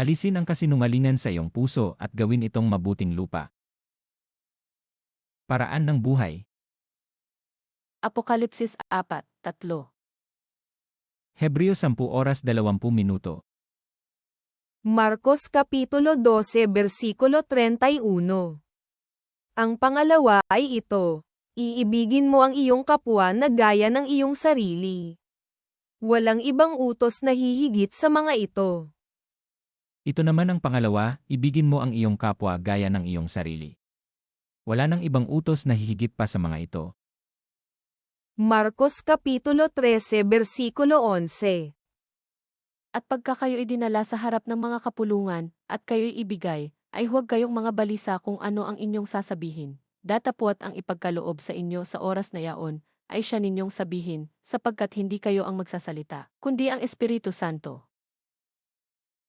Alisin ang kasinungalingan sa iyong puso at gawin itong mabuting lupa. Paraan ng buhay. Apokalipsis 4, 3. Hebreo 10 oras 20 minuto. Marcos Kapitulo 12 Versikulo 31 Ang pangalawa ay ito, iibigin mo ang iyong kapwa na gaya ng iyong sarili. Walang ibang utos na hihigit sa mga ito. Ito naman ang pangalawa, ibigin mo ang iyong kapwa gaya ng iyong sarili. Wala nang ibang utos na hihigit pa sa mga ito. Marcos Kapitulo 13 Versikulo 11 At pagka kayo'y dinala sa harap ng mga kapulungan, at kayo'y ibigay, ay huwag kayong mga balisa kung ano ang inyong sasabihin. Datapwat ang ipagkaloob sa inyo sa oras na yaon, ay siya ninyong sabihin, sapagkat hindi kayo ang magsasalita, kundi ang Espiritu Santo.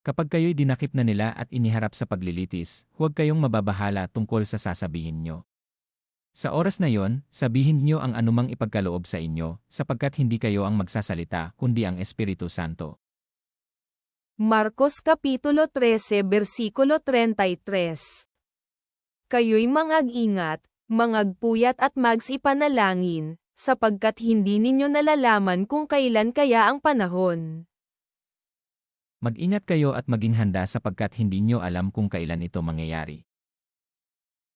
Kapag kayo'y dinakip na nila at iniharap sa paglilitis, huwag kayong mababahala tungkol sa sasabihin nyo. Sa oras na yon, sabihin nyo ang anumang ipagkaloob sa inyo, sapagkat hindi kayo ang magsasalita, kundi ang Espiritu Santo. Marcos Kapitulo 13 Versikulo 33 Kayo'y mangag-ingat, mangagpuyat at magsipanalangin, sapagkat hindi ninyo nalalaman kung kailan kaya ang panahon. Mag-ingat kayo at maging handa sapagkat hindi nyo alam kung kailan ito mangyayari.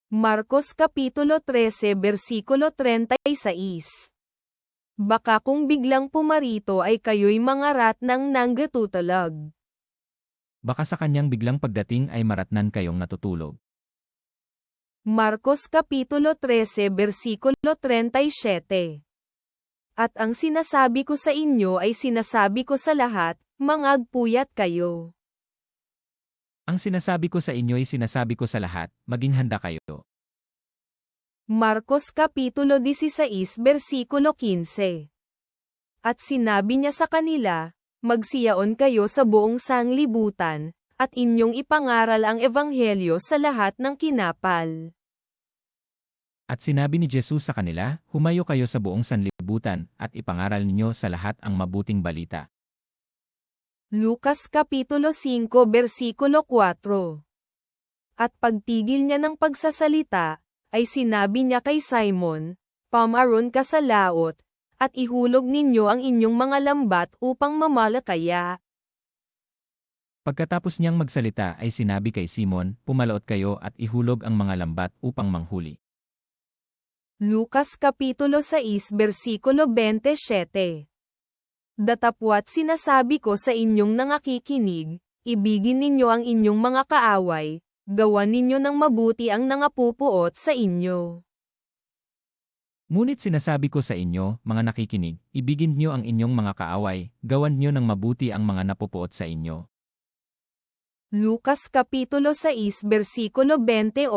Marcos Kapitulo 13 Versikulo 36 Baka kung biglang pumarito ay kayo'y mangarat ng nanggatutalag. Baka sa kanyang biglang pagdating ay maratnan kayong natutulog. Marcos Kapitulo 13 Versikulo 37 At ang sinasabi ko sa inyo ay sinasabi ko sa lahat, mangagpuyat kayo. Ang sinasabi ko sa inyo ay sinasabi ko sa lahat, maging handa kayo. Marcos Kapitulo 16 Versikulo 15 At sinabi niya sa kanila, Magsiyaon kayo sa buong sanglibutan, at inyong ipangaral ang ebanghelyo sa lahat ng kinapal. At sinabi ni Jesus sa kanila, Humayo kayo sa buong sanlibutan, at ipangaral ninyo sa lahat ang mabuting balita. Lucas Kapitulo 5 Versikulo 4 At pagtigil niya ng pagsasalita, ay sinabi niya kay Simon, Pamaron ka sa laot, at ihulog ninyo ang inyong mga lambat upang mamalakaya. Pagkatapos niyang magsalita ay sinabi kay Simon, Pumalaot kayo at ihulog ang mga lambat upang manghuli. Lucas Kapitulo 6 Versikulo 27 Datapwat sinasabi ko sa inyong nangakikinig, ibigin ninyo ang inyong mga kaaway, gawan ninyo ng mabuti ang nangapupuot sa inyo. Ngunit sinasabi ko sa inyo, mga nakikinig, ibigin niyo ang inyong mga kaaway, gawan niyo ng mabuti ang mga napupuot sa inyo. Lucas Kapitulo 6 Versikulo 28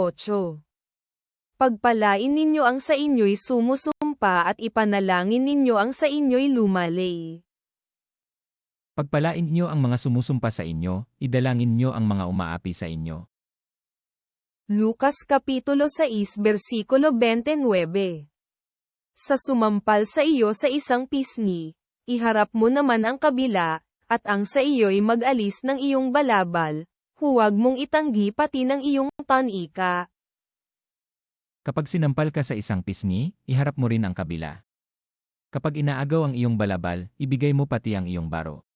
Pagpalain ninyo ang sa inyo'y sumusumpa at ipanalangin ninyo ang sa inyo'y lumalay. Pagpalain niyo ang mga sumusumpa sa inyo, idalangin niyo ang mga umaapi sa inyo. Lucas Kapitulo 6 Versikulo 29 Sa sumampal sa iyo sa isang pisngi, iharap mo naman ang kabila, at ang sa iyo'y mag-alis ng iyong balabal, huwag mong itanggi pati ng iyong tanika. Kapag sinampal ka sa isang pisngi, iharap mo rin ang kabila. Kapag inaagaw ang iyong balabal, ibigay mo pati ang iyong baro.